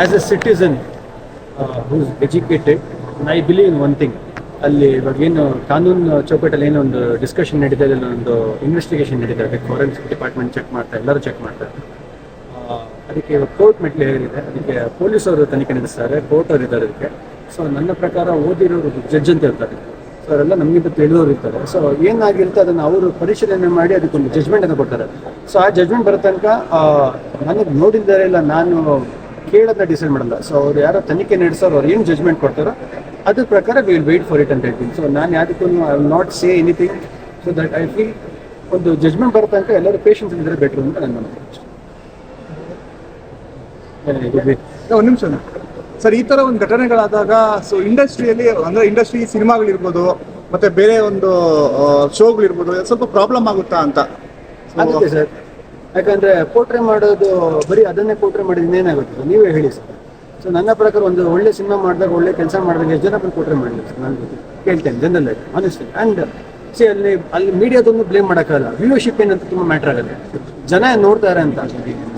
As a citizen who's educated I believe in one thing ಅಲ್ಲಿ ಇವಾಗ ಏನು ಕಾನೂನು ಚೌಕಟ್ಟಲ್ಲಿ ಏನೋ ಒಂದು ಡಿಸ್ಕಷನ್ ನಡೀತಾ ಇದೆ ಒಂದು ಇನ್ವೆಸ್ಟಿಗೇಷನ್ ನಡೀತಾ ಇದೆ ಫಾರೆನ್ಸಿಕ್ ಡಿಪಾರ್ಟ್ಮೆಂಟ್ ಚೆಕ್ ಮಾಡ್ತಾರೆ ಎಲ್ಲರೂ ಚೆಕ್ ಮಾಡ್ತಾರೆ ಅದಕ್ಕೆ ಇವಾಗ ಕೋರ್ಟ್ ಮೆಟ್ಲು ಹೇಳಿದೆ ಅದಕ್ಕೆ ಪೊಲೀಸರು ತನಿಖೆ ನಡೆಸ್ತಾರೆ ಕೋರ್ಟ್ ಅವರು ಇದ್ದಾರೆ ಅದಕ್ಕೆ. ಸೊ ನನ್ನ ಪ್ರಕಾರ ಓದಿರೋರು ಜಡ್ಜ್ ಅಂತ ಇರ್ತಾರೆ ಸೊ ಅವರೆಲ್ಲ ನಮಗಿಂತ ತಿಳಿದವರು ಇರ್ತಾರೆ. ಸೊ ಏನಾಗಿರುತ್ತೆ ಅದನ್ನು ಅವರು ಪರಿಶೀಲನೆ ಮಾಡಿ ಅದಕ್ಕೊಂದು ಜಜ್ಮೆಂಟ್ ಅನ್ನು ಕೊಡ್ತಾರೆ. ಸೊ ಆ ಜಜ್ಮೆಂಟ್ ಬರೋ ತನಕ ನನಗೆ ನೋಡಿದ್ದಾರೆ ಇಲ್ಲ ನಾನು ಕೇಳೋದನ್ನ ಡಿಸೈಡ್ ಮಾಡಲ್ಲ ಸೊ ಅವ್ರು ಯಾರೋ ತನಿಖೆ ನಡೆಸೋರು ಅವ್ರು ಏನು ಜಜ್ಮೆಂಟ್ ಕೊಡ್ತಾರೋ ಅದ್ರ ಪ್ರಕಾರ ವಿಲ್ ವೇಟ್ ಫಾರ್ ಇಟ್ ಅಂತ ಹೇಳ್ತೀನಿ. ಸೊ ನಾನು ಯಾವುದಕ್ಕೂ I will not say anything so that I feel ಒಂದು ಜಜ್ಮೆಂಟ್ ಬರೋ ತನಕ ಎಲ್ಲರೂ ಪೇಷನ್ಸ್ ಇದ್ದರೆ ಬೆಟ್ರ್ ಅಂತ ನನ್ನ. ಒಂದು ನಿಮಿಷ. ಸರ್ ಈ ತರ ಒಂದು ಘಟನೆಗಳಾದಾಗ ಸೊ ಇಂಡಸ್ಟ್ರಿಯಲ್ಲಿ ಅಂದ್ರೆ ಇಂಡಸ್ಟ್ರಿ ಸಿನಿಮಾಗಳಿರ್ಬೋದು ಮತ್ತೆ ಬೇರೆ ಒಂದು ಶೋಗಳಿರ್ಬೋದು ಸ್ವಲ್ಪ ಪ್ರಾಬ್ಲಮ್ ಆಗುತ್ತಾ ಅಂತ? ಆಗುತ್ತೆ ಸರ್ ಯಾಕಂದ್ರೆ ಪೋಟ್ರೆ ಮಾಡೋದು, ಬರೀ ಅದನ್ನೇ ಪೋಟ್ರೆ ಮಾಡಿದ್ರೆ ಇನ್ನೇನಾಗುತ್ತೆ ನೀವೇ ಹೇಳಿ ಸರ್. ಸೊ ನನ್ನ ಪ್ರಕಾರ ಒಂದು ಒಳ್ಳೆ ಸಿನಿಮಾ ಮಾಡಿದಾಗ, ಒಳ್ಳೆ ಕೆಲಸ ಮಾಡಿದಾಗ ಎಷ್ಟು ಜನ ಬಂದು ಸರ್? ನಾನು ಕೇಳ್ತೇನೆ ಜನರಲ್ ಆಗಿ ಆನೆಸ್ಟ್ಲಿ ಆ್ಯಂಡ್ ಸಿ ಅಲ್ಲಿ ಅಲ್ಲಿ ಮೀಡಿಯಾದೊಂದು ಬ್ಲೇಮ್ ಮಾಡೋಕ್ಕಲ್ಲ ವ್ಯೂವರ್ಶಿಪ್ ಏನಂತ ತುಂಬ ಮ್ಯಾಟ್ರ್ ಆಗುತ್ತೆ. ಜನ ನೋಡ್ತಾರೆ ಅಂತ.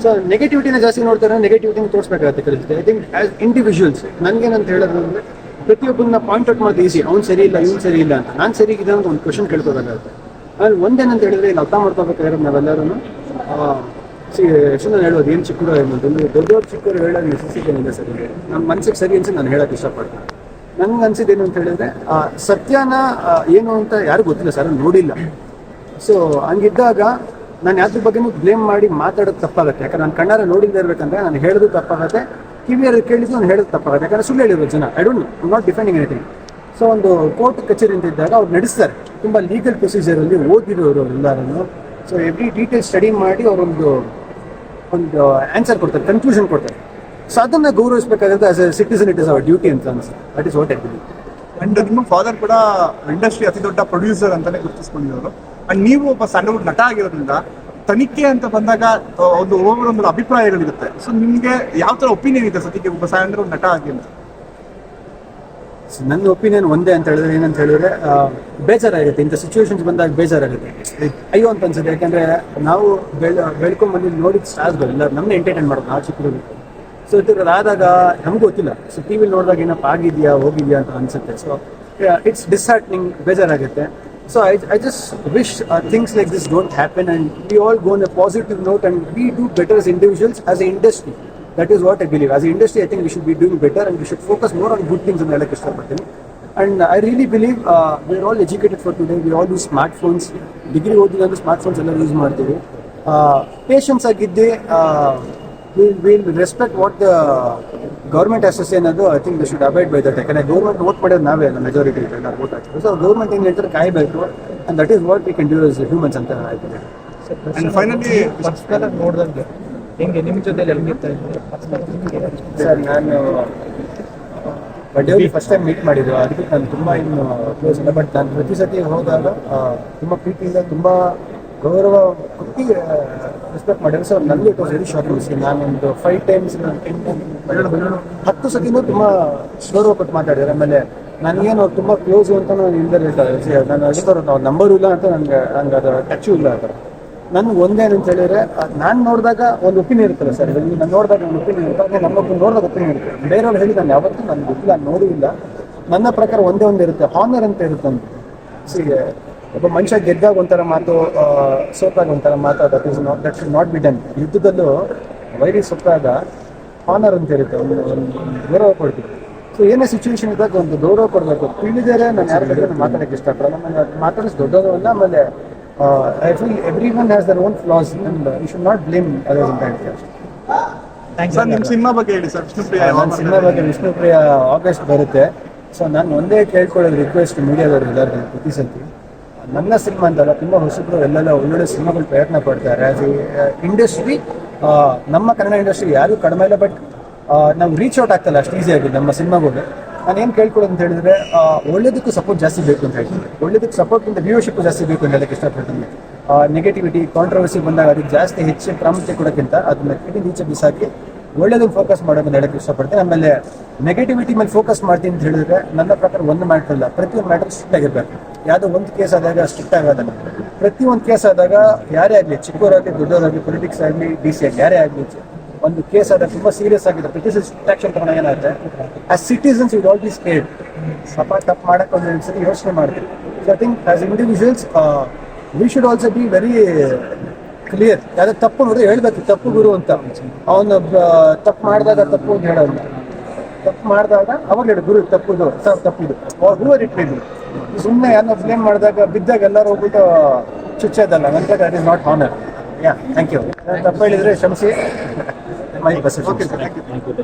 ಸೊ ನೆಗೆಟಿವಿಟಿನ ಜಾಸ್ತಿ ನೋಡ್ತಾರೆ ನೆಗೆಟಿವಿಟಿನ ತೋರಿಸ್ಬೇಕಾಗುತ್ತೆ ಕಲಿಸುತ್ತೆ ಐ ಥಿಂಕ್ ಆಸ್ ಇಂಡಿವಿಜುವಲ್ಸ್ ನನಗೇನಂತ ಹೇಳೋದು ಅಂದರೆ ಪ್ರತಿಯೊಬ್ಬನ ಪಾಯಿಂಟ್ ಔಟ್ ಮಾಡೋದು ಈಸಿ ಅವ್ನು ಸರಿ ಇಲ್ಲ, ಇವ್ನು ಸರಿ ಇಲ್ಲ ಅಂತ. ನಾನು ಸರಿ ಇದೆ ಅಂತ ಒಂದು ಕ್ವಶನ್ ಕೇಳ್ಕೋಬೇಕಾಗುತ್ತೆ. ಅಲ್ಲಿ ಒಂದೇನಂತ ಹೇಳಿದ್ರೆ, ಇಲ್ಲಿ ಅರ್ಥ ಮಾಡ್ಕೋಬೇಕಾಗಿರೋದು ನಾವೆಲ್ಲರೂ. ಎಷ್ಟು ಹೇಳೋದು ಏನು ಚಿಕ್ಕರು ಅನ್ನೋದು ದೊಡ್ಡವ್ರು ಚಿಕ್ಕವ್ರು ಹೇಳೋದು ನೆಸೆಸಿಟಿ ಏನಿದೆ ಸರ್ ಇದೆ. ನಮ್ಮ ಮನ್ಸಿಗೆ ಸರಿ ಅನ್ಸಿ ನಾನು ಹೇಳೋಕೆ ಇಷ್ಟಪಡ್ತೀನಿ. ನಂಗೆ ಅನ್ಸಿದ್ದು ಏನು ಅಂತ ಹೇಳಿದ್ರೆ ಸತ್ಯನ ಏನು ಅಂತ ಯಾರು ಗೊತ್ತಿಲ್ಲ ಸರ್ ನೋಡಿಲ್ಲ. ಸೊ ಹಂಗಿದ್ದಾಗ ನಾನು ಯಾವ್ದ್ರ ಬಗ್ಗೆನೂ ಬ್ಲೇಮ್ ಮಾಡಿ ಮಾತಾಡೋದು ತಪ್ಪಾಗುತ್ತೆ. ಯಾಕಂದ್ರೆ ನಾನು ಕಣ್ಣಾರ ನೋಡಿಲ್ಲದೆ ಇರ್ಬೇಕಂದ್ರೆ ನಾನು ಹೇಳೋದು ತಪ್ಪಾಗುತ್ತೆ. ಕಿವಿಯಲ್ಲಿ ಕೇಳಿದ್ರು ನಾನು ಹೇಳೋದು ತಪ್ಪಾಗುತ್ತೆ. ಯಾಕಂದ್ರೆ ಸುಳ್ಳು ಹೇಳಿರೋ ಜನ. I don't know not defending anything so ಒಂದು ಕೋರ್ಟ್ ಕಚೇರಿ ಅಂತ ಇದ್ದಾಗ ಅವ್ರು ನಡೆಸ್ತಾರೆ. ತುಂಬ ಲೀಗಲ್ ಪ್ರೊಸೀಜರಲ್ಲಿ ಓದಿರೋರು ಎಲ್ಲರೂ ಸೊ ಎವ್ರಿ ಡೀಟೇಲ್ ಸ್ಟಡಿ ಮಾಡಿ ಅವರೊಂದು ಒಂದು ಆನ್ಸರ್ ಕೊಡ್ತಾರೆ ಕನ್ಕ್ಲೂಷನ್ ಕೊಡ್ತಾರೆ. ಸೊ ಅದನ್ನ ಗೌರವಿಸಬೇಕಾದಂತ as a citizen it is our duty ಅಂತ ಅನ್ಸುತ್ತೆ. That is what I believe and ನಿಮ್ಮ ಫಾದರ್ ಕೂಡ ಇಂಡಸ್ಟ್ರಿ ಅತಿ ದೊಡ್ಡ ಪ್ರೊಡ್ಯೂಸರ್ ಅಂತಾನೆ ಗುರುತಿಸ್ಕೊಂಡಿರೋರು. ಅಂಡ್ ನೀವು ಒಬ್ಬ ಸಣ್ಣ ಹುಡುಗ ನಟ ಆಗಿರೋದ್ರಿಂದ ತನಿಖೆ ಅಂತ ಬಂದಾಗ ಒಂದು ಓವರ್ ಒಂದು ಅಭಿಪ್ರಾಯಗಳಿರುತ್ತೆ. ಸೊ ನಿಮ್ಗೆ ಯಾವ ತರ ಒಪಿನಿಯನ್ ಇದೆ ಸದ್ಯಕ್ಕೆ ಒಬ್ಬ ಸಣ್ಣ ನಟ ಆಗಿ ಅಂತ? ನನ್ನ ಒಪಿನಿಯನ್ ಒಂದೇ ಅಂತ ಹೇಳಿದ್ರೆ ಏನಂತ ಹೇಳಿದ್ರೆ ಬೇಜಾರಾಗುತ್ತೆ. ಇಂಥ ಸಿಚುವೇಶನ್ಸ್ ಬಂದಾಗ ಬೇಜಾರಾಗುತ್ತೆ. ಅಯ್ಯೋ ಅಂತ ಅನ್ಸುತ್ತೆ. ಯಾಕಂದ್ರೆ ನಾವು ಬೆಳ್, ಬೆಳ್ಕೊಂಡ್ ಬಂದು ನೋಡಿದ ಸ್ಟಾರ್ಸ್ಗಳು ಎಲ್ಲ ನಮ್ಮನ್ನ ಎಂಟರ್ಟೈನ್ ಮಾಡೋದು ನಾವು ಚಿಕ್ಕದು ಸೊ ಆದಾಗ ನಮ್ಗೆ ಗೊತ್ತಿಲ್ಲ. ಸೊ ಟಿ ವಿಲಿ ನೋಡಿದಾಗ ಏನಪ್ಪ, ಆಗಿದೆಯಾ, ಹೋಗಿದ್ಯಾ ಅಂತ ಅನ್ಸುತ್ತೆ. ಸೊ ಇಟ್ಸ್ ಡಿಸ್ಹಾರ್ಟ್ನಿಂಗ್ ಬೇಜಾರಾಗುತ್ತೆ. So I I just wish things like this don't happen and we all go on a positive note and we do better individuals as a an industry that is what I believe. As an industry, I think we should be doing better and we should focus more on good things in the Electricity And I really believe uh, we're all educated for today. We all use smartphones. Degree ಓದಿದ್ರೆ smartphones ಎಲ್ಲ use ಮಾಡ್ತೀವಿ patience ಆಗಿದ್ದೆ will will respect what government government assess ಏನದು I think think should avoid by that ಯಾಕಂದ್ರೆ government vote ಮಾಡೋದು ನಾವೇ ಅಲ್ಲ majority ಎಲ್ಲ So ಹಾಕ್ತೀವಿ ಸೊ ಗೌರ್ಮೆಂಟ್ ಏನು ಹೇಳ್ತಾರೆ ಕಾಯಬೇಕು and that is what we can do as humans ಅಂತ finally ಅಂಡ್ ಫೈನಲಿ than ನೋಡಿದಂಗೆ ಹೆಂಗೆ ನಿಮ್ಮ ಜೊತೆ ಸರ್, ನಾನು ಬಡ್ಡೆಯಲ್ಲಿ ಫಸ್ಟ್ ಟೈಮ್ ಮೀಟ್ ಮಾಡಿದ್ದು. ಅದಕ್ಕೆ ನಾನು ತುಂಬ ಇನ್ನು ಕ್ಲೋಸ್ ಇಲ್ಲ ಬಟ್ ನಾನು ಪ್ರತಿ ಸತಿ ಹೋದಾಗ ತುಂಬ ಪ್ರೀತಿಯಿಂದ ತುಂಬ ಗೌರವ, ಕೊಟ್ಟು ರೆಸ್ಪೆಕ್ಟ್ ಮಾಡಿದ್ರು. ಸೊ ನನಗೆ ಇಟ್ ವಾಸ್ ವೆರಿ ಶಾಕ್ ನಾನು ನಾನೊಂದು ಫೈವ್ ಟೈಮ್ಸ್ ಹತ್ತು ಸತಿನೂ ತುಂಬ ಗೌರವ ಕೊಟ್ಟು ಮಾತಾಡಿದ್ದಾರೆ. ಆಮೇಲೆ ನನಗೇನು ಅವ್ರು ತುಂಬ ಕ್ಲೋಸು ಅಂತ ನಾನು ಹಿಂದೆ ಹೇಳ್ತಾರೆ. ನಾನು ಅವ್ರ ನಂಬರು ಇಲ್ಲ ಅಂತ ನನಗೆ ನಂಗೆ ಅದು ಟಚ್ಚು ಇಲ್ಲ ಆ ಥರ ನನ್ಗೆ ಒಂದೇನಂತ ಹೇಳಿದ್ರೆ ನಾನು ನೋಡಿದಾಗ ಒಂದು ಒಪಿನಿಯನ್ ಇರ್ತಾರೆ ಸರ್ ನಾನು ನೋಡಿದಾಗ ಒಂದು ಒಪಿನಿಯನ್ ಇರುತ್ತೆ? ನಮ್ಮೊಬ್ಬರು ನೋಡಿದಾಗ ಒಪಿನಿಯನ್ ಇರುತ್ತೆ. ಬೇರೆಯವ್ರು ಹೇಳಿ ನಾನು ಯಾವತ್ತೂ ನನಗೆ ಗೊತ್ತಿಲ್ಲ ನೋಡಿಲ್ಲ ನನ್ನ ಪ್ರಕಾರ ಒಂದೇ ಒಂದು ಇರುತ್ತೆ. ಹಾನರ್ ಅಂತ ಇರುತ್ತೆ ಅಂತ ಸಿ ಒಬ್ಬ ಮನುಷ್ಯ ಗೆದ್ದಾಗ ಒಂಥರ ಮಾತು ಸೋತಾಗ ಒಂಥರ ಮಾತು that is not that should not be done ಯುದ್ಧದಲ್ಲೂ ವೈರಿ ಸೊತ್ತಾಗ ಹಾನರ್ ಅಂತ ಇರುತ್ತೆ, ಒಂದು ಗೌರವ ಕೊಡ್ತೀವಿ ಸೊ ಏನೇ ಸಿಚುವೇಶನ್ ಇದ್ದಾಗ ಒಂದು ಗೌರವ ಕೊಡಬೇಕು. ತಿಳಿದರೆ ನಾನು ಯಾರ ಬಗ್ಗೆ ಮಾತಾಡೋಕ್ಕೆ ಇಷ್ಟಪಡಲ್ಲ. ನಾನು ಮಾತಾಡಿಸ್ ದೊಡ್ಡದು ಅಲ್ಲ every everyone has their own flaws own flaws and you should not blame others ಅಂತ ಹೇಳ್ತೀನಿ ಸರ್ ನಿಮ್ಮ ಸಿನಿಮಾ ಬಗ್ಗೆ ಹೇಳಿ ಸರ್ ವಿಷ್ಣುಪ್ರಿಯ ನನ್ನ ಸಿನಿಮಾ ಬಗ್ಗೆ ವಿಷ್ಣುಪ್ರಿಯ ಆಗಸ್ಟ್ ಬರುತ್ತೆ. ಸೊ ನಾನು ಒಂದೇ ಕೇಳ್ಕೊಳ್ಳೋದು ರಿಕ್ವೆಸ್ಟ್ ಮೀಡಿಯಾದವ್ರು ಎಲ್ಲರಿಗೂ ಪ್ರತಿ ಸತಿ ನನ್ನ ಸಿನಿಮಾ ಅಂತಲ್ಲ ತುಂಬ ಹೊಸಬ್ರು ಎಲ್ಲೆಲ್ಲ ಒಳ್ಳೊಳ್ಳೆ ಸಿನಿಮಾಗಳು ಪ್ರಯತ್ನ ಪಡ್ತಾರೆ. ಆಸ್ ಇಂಡಸ್ಟ್ರಿ ನಮ್ಮ ಕನ್ನಡ ಇಂಡಸ್ಟ್ರಿ ಯಾರು ಕಡಿಮೆ ಇಲ್ಲ ಬಟ್ ನಾವು ರೀಚ್ ಔಟ್ ಆಗ್ತಲ್ಲ ಅಷ್ಟು ಈಸಿಯಾಗಿ ನಮ್ಮ ಸಿನಿಮಾಗಳು ನಾನು ಏನು ಕೇಳ್ಕೊಳ್ಳೋದು ಅಂತ ಹೇಳಿದ್ರೆ ಒಳ್ಳೇದಕ್ಕೂ ಸಪೋರ್ಟ್ ಜಾಸ್ತಿ ಬೇಕು ಅಂತ ಹೇಳ್ತೀನಿ. ಒಳ್ಳೇದಕ್ಕೆ ಸಪೋರ್ಟ್ಗಿಂತ ವ್ಯೂವರ್ಶಿಪ್ ಜಾಸ್ತಿ ಬೇಕು ಅಂತ ಹೇಳಕ್ಕೆ ಇಷ್ಟಪಡ್ತೀನಿ. ನೆಗೆಟಿವಿಟಿ ಕಾಂಟ್ರವರ್ಸಿ ಬಂದಾಗ ಅದಕ್ಕೆ ಜಾಸ್ತಿ ಹೆಚ್ಚು ಪ್ರಾಮುಖ್ಯತೆ ಕೊಡೋಕ್ಕಿಂತ ಅದನ್ನ ಕಿಡಿ ನೀಚೆ ಬಿಸಾಕಿ ಒಳ್ಳೇದನ್ನು ಫೋಕಸ್ ಮಾಡೋದನ್ನ ಹೇಳಕ್ಕೆ ಇಷ್ಟಪಡ್ತೀನಿ. ಆಮೇಲೆ ನೆಗೆಟಿವಿಟಿ ಮೇಲೆ ಫೋಕಸ್ ಮಾಡ್ತೀನಿ ಅಂತ ಹೇಳಿದ್ರೆ ನನ್ನ ಪ್ರಕಾರ ಒಂದು ಮ್ಯಾಟ್ರ್ ಇಲ್ಲ ಪ್ರತಿಯೊಂದು ಮ್ಯಾಟ್ರ್ ಸ್ಟ್ರಿಕ್ಟ್ ಆಗಿರ್ಬೇಕು. ಯಾವುದೋ ಒಂದು ಕೇಸ್ ಆದಾಗ ಸ್ಟ್ರಿಕ್ಟ್ ಆಗೋದಲ್ಲ ಪ್ರತಿಯೊಂದು ಕೇಸ್ ಆದಾಗ ಯಾರೇ ಆಗಲಿ ಚಿಕ್ಕವರಾಗಲಿ ದೊಡ್ಡವರಾಗಲಿ ಪೊಲಿಟಿಕ್ಸ್ ಆಗಲಿ ಡಿ ಸಿ ಆಗಲಿ, ಯಾರೇ ಆಗಲಿ ಒಂದು ಕೇಸ್ ಆದ್ರೆ ತುಂಬಾ ಸೀರಿಯಸ್ ಆಗಿದೆ ಬ್ರಿಟಿಷ್ ಆಕ್ಷನ್ ತಗೊಂಡ ಏನಾಗುತ್ತೆ? As citizens we'd all be scared ಸಪ ತಪ್ಪು ಮಾಡಕ್ಕೆ ಒಂದು ಸರಿ ಯೋಚನೆ ಮಾಡ್ತೀವಿ. So I as individuals we should also be very clear ಯಾವ್ದು ತಪ್ಪು ನೋಡಿದ್ರೆ ಹೇಳ್ಬೇಕು, ತಪ್ಪು ಗುರು ಅಂತ. ಅವನು ತಪ್ಪು ಮಾಡಿದಾಗ ತಪ್ಪು ಅಂತ ಹೇಳೋಲ್ಲ. ತಪ್ಪು ಮಾಡಿದಾಗ ಅವಾಗ ಹೇಳಿ, ಗುರು ತಪ್ಪುದು ಸರ್ ತಪ್ಪುದು ಅವ್ರ ಗುರು ಇಟ್ಟಿದ್ರು ಸುಮ್ಮನೆ ಯಾರನ್ನ ಬ್ಲೇಮ್ ಮಾಡಿದಾಗ, ಬಿದ್ದಾಗ ಎಲ್ಲರೂ ಹೋಗ್ಬಿಟ್ಟು ಚುಚ್ಚೋದಲ್ಲ. ನಂತರ that is not honour yeah thank you ತಪ್ಪು ಹೇಳಿದ್ರೆ ಕ್ಷಮಿಸಿ. My bus okay sir thank you